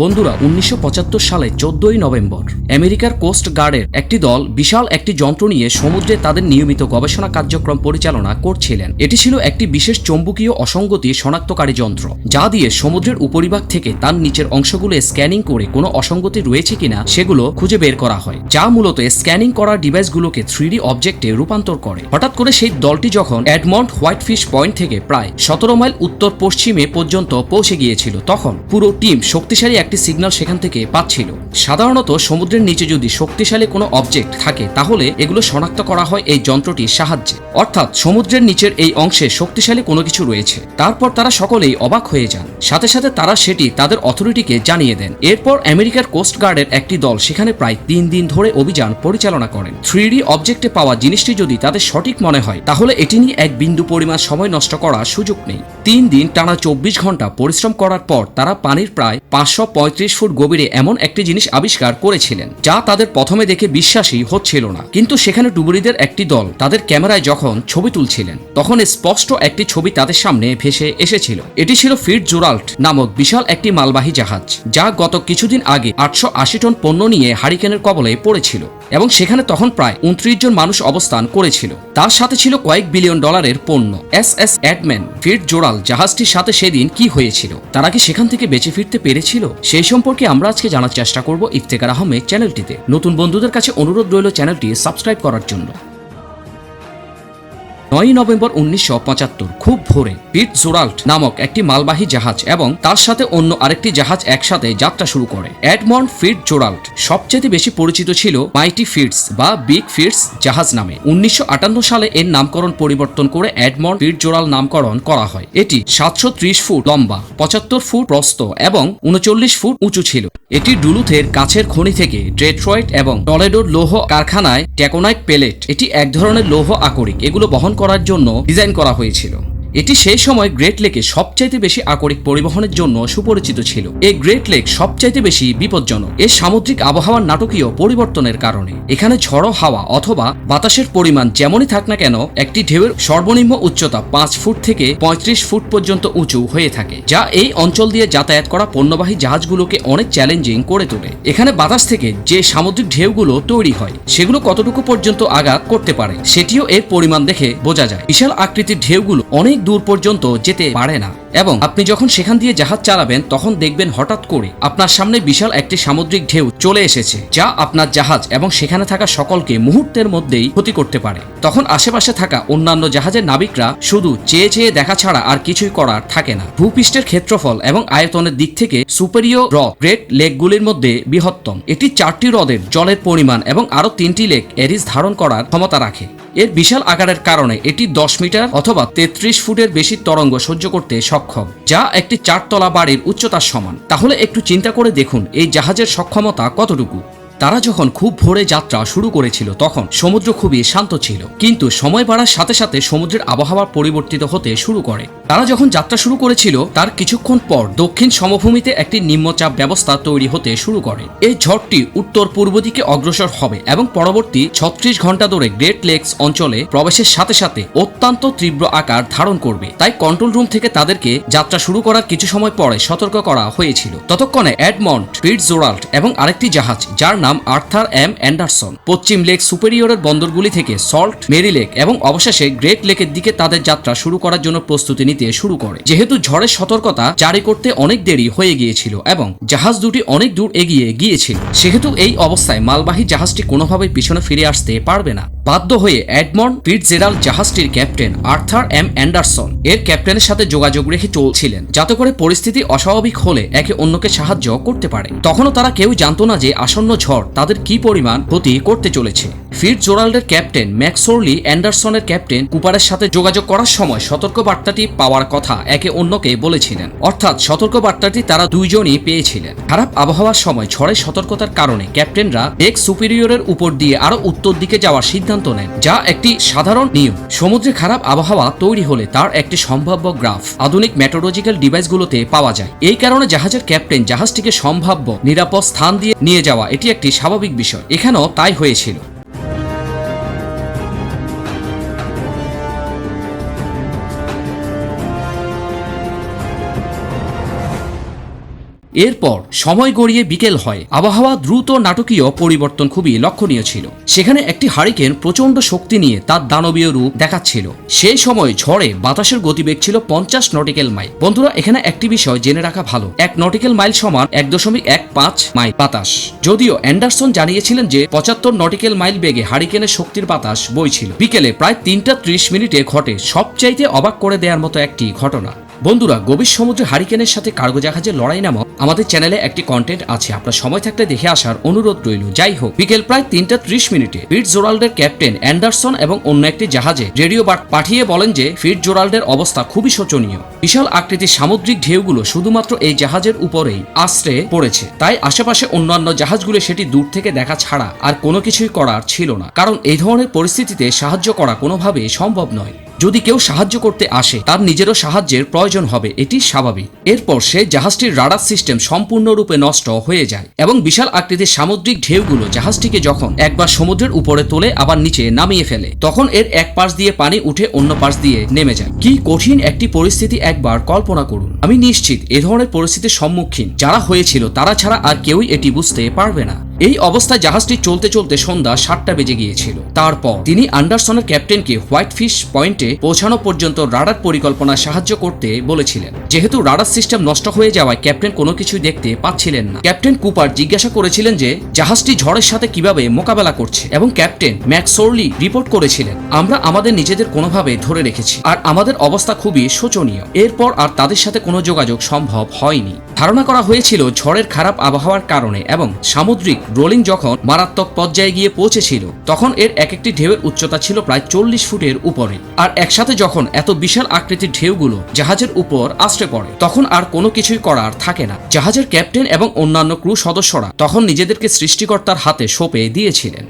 বন্ধুরা, উনিশশো পঁচাত্তর সালে চোদ্দই নভেম্বর, আমেরিকার কোস্ট গার্ডের একটি দল বিশাল একটি যন্ত্র নিয়ে সমুদ্রে তাদের নিয়মিত গবেষণা কার্যক্রম পরিচালনা করছিলেন। এটি ছিল একটি বিশেষ চৌম্বকীয় অসঙ্গতি শনাক্তকারী যন্ত্র, যা দিয়ে সমুদ্রের উপরিভাগ থেকে তার নিচের অংশগুলো স্ক্যানিং করে কোনো অসঙ্গতি রয়েছে কিনা সেগুলো খুঁজে বের করা হয়, যা মূলত স্ক্যানিং করা ডিভাইসগুলোকে থ্রিডি অবজেক্টে রূপান্তর করে। হঠাৎ করে সেই দলটি যখন অ্যাডমন্ড হোয়াইটফিশ পয়েন্ট থেকে প্রায় সতেরো মাইল উত্তর পশ্চিমে পর্যন্ত পৌঁছে গিয়েছিল, তখন পুরো টিম শক্তিশালী একটি সিগন্যাল সেখান থেকে পাচ্ছিল। সাধারণত সমুদ্রের নিচে যদি শক্তিশালী কোনো অবজেক্ট থাকে, তাহলে এগুলো শনাক্ত করা হয় এই যন্ত্রটির সাহায্যে। অর্থাৎ সমুদ্রের নিচের এই অংশে শক্তিশালী কোনো কিছু রয়েছে। তারপর তারা সকলেই অবাক হয়ে যান। সাথে সাথে তারা সেটি তাদের অথরিটিকে জানিয়ে দেন। এরপর আমেরিকার কোস্ট গার্ডের একটি দল সেখানে প্রায় তিন দিন ধরে অভিযান পরিচালনা করেন। থ্রি অবজেক্টে পাওয়া জিনিসটি যদি তাদের সঠিক মনে হয়, তাহলে এটি নিয়ে এক বিন্দু পরিমাণ সময় নষ্ট করার সুযোগ নেই। তিন দিন টানা চব্বিশ ঘণ্টা পরিশ্রম করার পর তারা পানির প্রায় পাঁচশো পঁয়ত্রিশ ফুট গভীরে এমন একটি জিনিস আবিষ্কার করেছিলেন, যা তাদের প্রথমে দেখে বিশ্বাসই হচ্ছিল না। কিন্তু সেখানে ডুবুরিদের একটি দল তাদের ক্যামেরায় যখন ছবি তুলছিলেন, তখন স্পষ্ট একটি ছবি তাদের সামনে ভেসে এসেছিল। এটি ছিল ফিট জোরাল্ট নামক বিশাল একটি মালবাহী জাহাজ, যা গত কিছুদিন আগে আটশো আশি টন পণ্য নিয়ে হারিকেনের কবলে পড়েছিল। এবং সেখানে তখন প্রায় উনত্রিশ জন মানুষ অবস্থান করেছিল। তার সাথে ছিল কয়েক বিলিয়ন ডলারের পণ্য। S S Edmund Fitzgerald জাহাজটির সাথে সেদিন কি হয়েছিল, তারা কি সেখান থেকে বেঁচে ফিরতে পেরেছিল? সেই সম্পর্কে আমরা আজকে জানার চেষ্টা করব ইফতেকার আহমেদ চ্যানেলটিতে। নতুন বন্ধুদের কাছে অনুরোধ রইল চ্যানেলটি সাবস্ক্রাইব করার জন্য। নয়ই নভেম্বর উনিশশো পঁচাত্তর, খুব ভোরে পিট জোরাল্ট নামক একটি মালবাহী জাহাজ এবং তার সাথে অন্য আরেকটি জাহাজ একসাথে যাত্রা শুরু করে। অ্যাডমন্ড ফিট জোরাল্ট সবচেয়ে বেশি পরিচিত ছিল মাইটি ফিটস বা বিগ ফিটস জাহাজ নামে। উনিশশো আটান্ন সালে এর নামকরণ পরিবর্তন করে অ্যাডমন্ড ফিট জোরাল নামকরণ করা হয়। এটি সাতশো ত্রিশ ফুট লম্বা, পঁচাত্তর ফুট প্রস্থ এবং উনচল্লিশ ফুট উঁচু ছিল। এটি ডুলুথের কাছের খনি থেকে ডেট্রয়েট এবং টলেডোর লৌহ কারখানায় ট্যাকোনাইট পেলেট, এটি এক ধরনের লৌহ আকরিক, এগুলো বহন করার জন্য ডিজাইন করা হয়েছিল। এটি সেই সময় গ্রেট লেকে সবচাইতে বেশি আকরিক পরিবহনের জন্য সুপরিচিত ছিল। এই গ্রেট লেক সবচাইতে বেশি বিপজ্জনক। এর সামুদ্রিক আবহাওয়ার নাটকীয় পরিবর্তনের কারণে। এখানে ঝড়ো হাওয়া অথবা বাতাসের পরিমাণ যেমনই থাক না কেন, একটি ঢেউয়ের সর্বনিম্ন উচ্চতা পাঁচ ফুট থেকে পঁয়ত্রিশ ফুট পর্যন্ত উঁচু হয়ে থাকে, যা এই অঞ্চল দিয়ে যাতায়াত করা পণ্যবাহী জাহাজগুলোকে অনেক চ্যালেঞ্জিং করে তোলে। এখানে বাতাস থেকে যে সামুদ্রিক ঢেউগুলো তৈরি হয়, সেগুলো কতটুকু পর্যন্ত আঘাত করতে পারে, সেটিও এর পরিমাণ দেখে বোঝা যায়। বিশাল আকৃতির ঢেউগুলো অনেক দূর পর্যন্ত যেতে পারে না। এবং আপনি যখন সেখান দিয়ে জাহাজ চালাবেন, তখন দেখবেন হঠাৎ করে আপনার সামনে বিশাল একটি সামুদ্রিক ঢেউ চলে এসেছে, যা আপনার জাহাজ এবং সেখানে থাকা সকলকে মুহূর্তের মধ্যেই ক্ষতি করতে পারে। তখন আশেপাশে থাকা অন্যান্য জাহাজের নাবিকরা শুধু চেয়ে চেয়ে দেখা ছাড়া আর কিছুই করার থাকে না। ভূপৃষ্ঠের ক্ষেত্রফল এবং আয়তনের দিক থেকে সুপেরিয় র গ্রেট লেকগুলির মধ্যে বৃহত্তম। এটি চারটি হ্রদের জলের পরিমাণ এবং আরও তিনটি লেক এরিস ধারণ করার ক্ষমতা রাখে। এর বিশাল আকারের কারণে এটি দশ মিটার অথবা তেত্রিশ ফুটের বেশি তরঙ্গ সহ্য করতে সক্ষম, যা একটি চারতলা বাড়ির উচ্চতার সমান। তাহলে একটু চিন্তা করে দেখুন এই জাহাজের সক্ষমতা কতটুকু। তারা যখন খুব ভোরে যাত্রা শুরু করেছিল তখন সমুদ্র খুবই শান্ত ছিল, কিন্তু সময় বাড়ার সাথে সাথে সমুদ্রের আবহাওয়া পরিবর্তিত হতে শুরু করে। তারা যখন যাত্রা শুরু করেছিল, তার কিছুক্ষণ পর দক্ষিণ সমভূমিতে একটি নিম্নচাপ ব্যবস্থা তৈরি হতে শুরু করে। এই ঝড়টি উত্তর পূর্ব দিকে অগ্রসর হবে এবং পরবর্তী ছত্রিশ ঘণ্টা ধরে গ্রেট লেকস অঞ্চলে প্রবেশের সাথে সাথে অত্যন্ত তীব্র আকার ধারণ করবে। তাই কন্ট্রোল রুম থেকে তাদেরকে যাত্রা শুরু করার কিছু সময় পরে সতর্ক করা হয়েছিল। ততক্ষণে অ্যাডমন্ড পিটজোরাল্ট এবং আরেকটি জাহাজ, যার নাম আর্থার এম অ্যান্ডারসন পশ্চিম লেক সুপেরিয়রের বন্দরগুলি থেকে সল্ট মেরি লেক এবং অবশেষে গ্রেট লেকের দিকে তাদের যাত্রা শুরু করার জন্য প্রস্তুতি নিতে শুরু করে। যেহেতু ঝড়ের সতর্কতা জারি করতে অনেক দেরি হয়ে গিয়েছিল এবং জাহাজ দুটি অনেক দূর এগিয়ে গিয়েছিল, সেহেতু এই অবস্থায় মালবাহী জাহাজটি কোনোভাবেই পিছনে ফিরে আসতে পারবে না। বাধ্য হয়ে অ্যাডমন্ড পিটজেরাল জাহাজটির ক্যাপ্টেন আর্থার এম অ্যান্ডারসন এর ক্যাপ্টেনের সাথে যোগাযোগ রেখে চলছিলেন, যাতে করে পরিস্থিতি অস্বাভাবিক হলে একে অন্যকে সাহায্য করতে পারে। তখনও তারা কেউ জানতো না যে আসন্ন ঝড় তাদের কি পরিমাণ ক্ষতি করতে চলেছে। ফিট জোরাল্ডের ক্যাপ্টেন ম্যাক্সোরলি অ্যান্ডারসনের ক্যাপ্টেন কুপারের সাথে যোগাযোগ করার সময় সতর্ক বার্তাটি পাওয়ার কথা একে অন্যকে বলেছিলেন। অর্থাৎ সতর্ক বার্তাটি তারা দুইজনই পেয়েছিলেন। খারাপ আবহাওয়ার সময় ঝড়ের সতর্কতার কারণে ক্যাপ্টেনরা ডেক সুপিরিয়রের উপর দিয়ে আরও উত্তর দিকে যাওয়ার সিদ্ধান্ত নেন, যা একটি সাধারণ নিয়ম। সমুদ্রে খারাপ আবহাওয়া তৈরি হলে তার একটি সম্ভাব্য গ্রাফ, আধুনিক মেটোলজিক্যাল ডিভাইসগুলোতে পাওয়া যায়। এই কারণে জাহাজের ক্যাপ্টেন জাহাজটিকে সম্ভাব্য, নিরাপদ স্থান দিয়ে নিয়ে যাওয়া এটি একটি স্বাভাবিক বিষয়। এখানেও তাই হয়েছিল। এরপর সময় গড়িয়ে বিকেল হয়। আবহাওয়া দ্রুত নাটকীয় পরিবর্তন খুবই লক্ষণীয় ছিল। সেখানে একটি হারিকেন প্রচণ্ড শক্তি নিয়ে তার দানবীয় রূপ দেখাচ্ছিল। সেই সময় ঝড়ে বাতাসের গতিবেগ ছিল পঞ্চাশ নটিক্যাল মাইল। বন্ধুরা, এখানে একটি বিষয় জেনে রাখা ভালো। এক নটিক্যাল মাইল সমান এক দশমিক এক পাঁচ মাইল বাতাস। যদিও অ্যান্ডারসন জানিয়েছিলেন যে পঁচাত্তর নটিক্যাল মাইল বেগে হারিকেনের শক্তির বাতাস বইছিল। বিকেলে প্রায় তিনটা ত্রিশ মিনিটে ঘটে সবচাইতে অবাক করে দেওয়ার মতো একটি ঘটনা। বন্ধুরা, গভীর সমুদ্রে হারিকেনের সাথে কার্গো জাহাজের লড়াই নামক আমাদের চ্যানেলে একটি কন্টেন্ট আছে। আপনার সময় থাকলে দেখে আসার অনুরোধ রইল। যাই হোক, বিকেল প্রায় তিনটা ত্রিশ মিনিটে ফিট জোরাল্ডের ক্যাপ্টেন অ্যান্ডারসন এবং অন্য একটি জাহাজে রেডিও পাঠিয়ে বলেন যে ফিট জোরাল্ডের অবস্থা খুবই শোচনীয়। বিশাল আকৃতির সামুদ্রিক ঢেউগুলো শুধুমাত্র এই জাহাজের উপরেই আশ্রে পড়েছে। তাই আশেপাশে অন্যান্য জাহাজগুলো সেটি দূর থেকে দেখা ছাড়া আর কোনো কিছুই করার ছিল না। কারণ এই ধরনের পরিস্থিতিতে সাহায্য করা কোনোভাবেই সম্ভব নয়। যদি কেউ সাহায্য করতে আসে, তার নিজেরও সাহায্যের প্রয়োজন হবে, এটি স্বাভাবিক। এরপর সে জাহাজটির রাডার সিস্টেম সম্পূর্ণরূপে নষ্ট হয়ে যায় এবং বিশাল আকৃতির সামুদ্রিক ঢেউগুলো জাহাজটিকে যখন একবার সমুদ্রের উপরে তোলে, আবার নিচে নামিয়ে ফেলে, তখন এর এক পাশ দিয়ে পানি উঠে অন্য পাশ দিয়ে নেমে যায়। কি কঠিন একটি পরিস্থিতি একবার কল্পনা করুন। আমি নিশ্চিত এ ধরনের পরিস্থিতির সম্মুখীন যারা হয়েছিল, তারা ছাড়া আর কেউই এটি বুঝতে পারবে না। এই অবস্থায় জাহাজটি চলতে চলতে সন্ধ্যা সাতটা বেজে গিয়েছিল। তারপর তিনি আন্ডারসনের ক্যাপ্টেনকে হোয়াইট ফিশ পয়েন্টে পৌঁছানো পর্যন্ত রাডার পরিকল্পনা সাহায্য করতে বলেছিলেন। যেহেতু রাডার সিস্টেম নষ্ট হয়ে যাওয়ায় ক্যাপ্টেন কোনো কিছুই দেখতে পাচ্ছিলেন না। ক্যাপ্টেন কুপার জিজ্ঞাসা করেছিলেন যে, জাহাজটি ঝড়ের সাথে কীভাবে মোকাবেলা করছে এবং ক্যাপ্টেন ম্যাকসোরলি রিপোর্ট করেছিলেন, আমরা আমাদের নিজেদের কোনোভাবে ধরে রেখেছি। আর আমাদের অবস্থা খুবই শোচনীয়। এরপর আর তাদের সাথে কোনো যোগাযোগ সম্ভব হয়নি। ধারণা করা হয়েছিল ঝড়ের খারাপ আবহাওয়ার কারণে এবং সামুদ্রিক রোলিং যখন মারাত্মক পর্যায়ে গিয়ে পৌঁছেছিল, তখন এর এক একটি ঢেউয়ের উচ্চতা ছিল প্রায় চল্লিশ ফুটের উপরে। আর একসাথে যখন এত বিশাল আকৃতির ঢেউগুলো জাহাজের উপর আশ্রে পড়ে। তখন আর কোনো কিছুই করার থাকে না। জাহাজের ক্যাপ্টেন এবং অন্যান্য ক্রু সদস্যরা তখন নিজেদেরকে সৃষ্টিকর্তার হাতে সঁপে দিয়েছিলেন।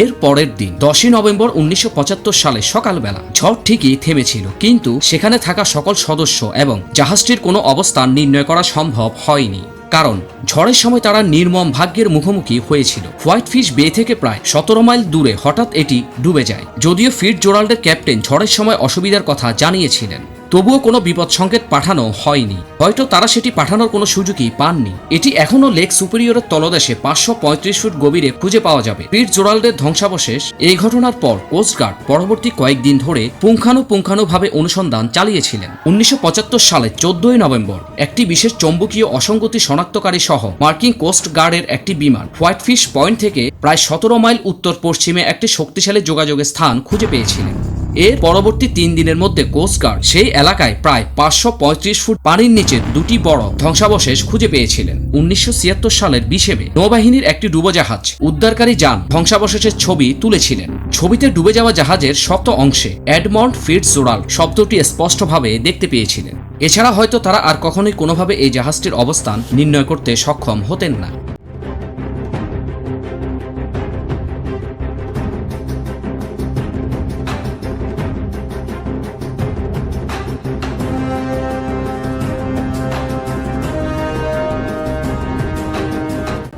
এর পরের দিন, দশই নভেম্বর উনিশশো পঁচাত্তর সালে সকালবেলা, ঝড় ঠিকই থেমেছিল, কিন্তু সেখানে থাকা সকল সদস্য এবং জাহাজটির কোনো অবস্থান নির্ণয় করা সম্ভব হয়নি। কারণ ঝড়ের সময় তারা নির্মম ভাগ্যের মুখোমুখি হয়েছিল। হোয়াইট ফিশ বে থেকে প্রায় সতেরো মাইল দূরে হঠাৎ এটি ডুবে যায়। যদিও ফিট জোরাল্ডের ক্যাপ্টেন ঝড়ের সময় অসুবিধার কথা জানিয়েছিলেন। তবুও কোনো বিপদ সংকেত পাঠানো হয়নি। হয়তো তারা সেটি পাঠানোর কোনো সুযোগই পাননি। এটি এখনও লেক সুপেরিয়রের তলদেশে পাঁচশো পঁয়ত্রিশ ফুট গভীরে খুঁজে পাওয়া যাবে। পিট জোরাল্ডের ধ্বংসাবশেষ এই ঘটনার পর কোস্টগার্ড পরবর্তী কয়েকদিন ধরে পুঙ্খানুপুঙ্খানুভাবে অনুসন্ধান চালিয়েছিলেন। উনিশশো পঁচাত্তর সালে চোদ্দই নভেম্বর একটি বিশেষ চৌম্বকীয় অসঙ্গতি শনাক্তকারী সহ মার্কিন কোস্ট গার্ডের একটি বিমান হোয়াইটফিশ পয়েন্ট থেকে প্রায় সতেরো মাইল উত্তর পশ্চিমে একটি শক্তিশালী যোগাযোগের স্থান খুঁজে পেয়েছিলেন। এর পরবর্তী তিন দিনের মধ্যে কোস্টগার্ড সেই এলাকায় প্রায় পাঁচশো পঁয়ত্রিশ ফুট পানির নিচে দুটি বড় ধ্বংসাবশেষ খুঁজে পেয়েছিলেন। উনিশশো ছিয়াত্তর সালের বিশে মে নৌবাহিনীর একটি ডুবোজাহাজ উদ্ধারকারী যান ধ্বংসাবশেষের ছবি তুলেছিলেন। ছবিতে ডুবে যাওয়া জাহাজের শক্ত অংশে এডমন্ড ফিটজোরাল শব্দটি স্পষ্টভাবে দেখতে পেয়েছিলেন। এছাড়া হয়তো তারা আর কখনোই কোনোভাবে এই জাহাজটির অবস্থান নির্ণয় করতে সক্ষম হতেন না।